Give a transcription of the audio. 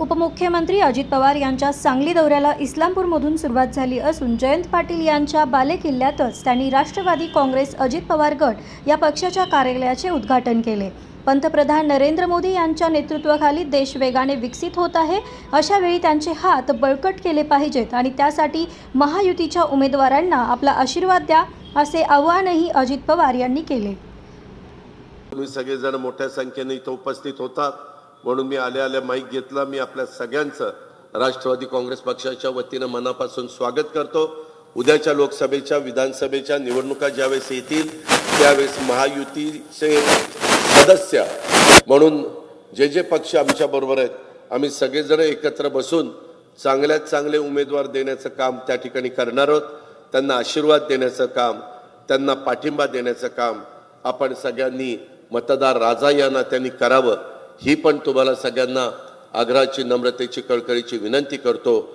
उपमुख्यमंत्री अजित पवार यांच्या सांगली दौऱ्याला इस्लामपूरमधून सुरुवात झाली असून जयंत पाटील यांच्या बालेकिल्ल्यातच त्यांनी राष्ट्रवादी काँग्रेस अजित पवार गट या पक्षाच्या कार्यालयाचे उद्घाटन केले. पंतप्रधान नरेंद्र मोदी यांच्या नेतृत्वाखाली देश वेगाने विकसित होत आहे अशा वेळी त्यांचे हात बळकट केले पाहिजेत आणि त्यासाठी महायुतीच्या उमेदवारांना आपला आशीर्वाद द्या असे आवाहनही अजित पवार यांनी केले. तुम्ही सगळेजण मोठ्या संख्येने इथं उपस्थित होतात. म्हणून मी आल्या आल्या माईक घेतला. मी आपल्या सगळ्यांचं राष्ट्रवादी काँग्रेस पक्षाच्या वतीनं मनापासून स्वागत करतो. उद्याच्या लोकसभेच्या विधानसभेच्या निवडणुका ज्यावेळेस येतील त्यावेळेस महायुतीचे सदस्य म्हणून जे जे पक्ष आमच्या बरोबर आहेत आम्ही सगळेजण एकत्र बसून चांगल्यात चांगले उमेदवार देण्याचं काम त्या ठिकाणी करणार आहोत. त्यांना आशीर्वाद देण्याचं काम त्यांना पाठिंबा देण्याचं काम आपण सगळ्यांनी मतदार राजा या नात्याने करावं. ही पण तुम्हाला सगळ्यांना आग्रहाची नम्रतेची कळकळीची विनंती करतो.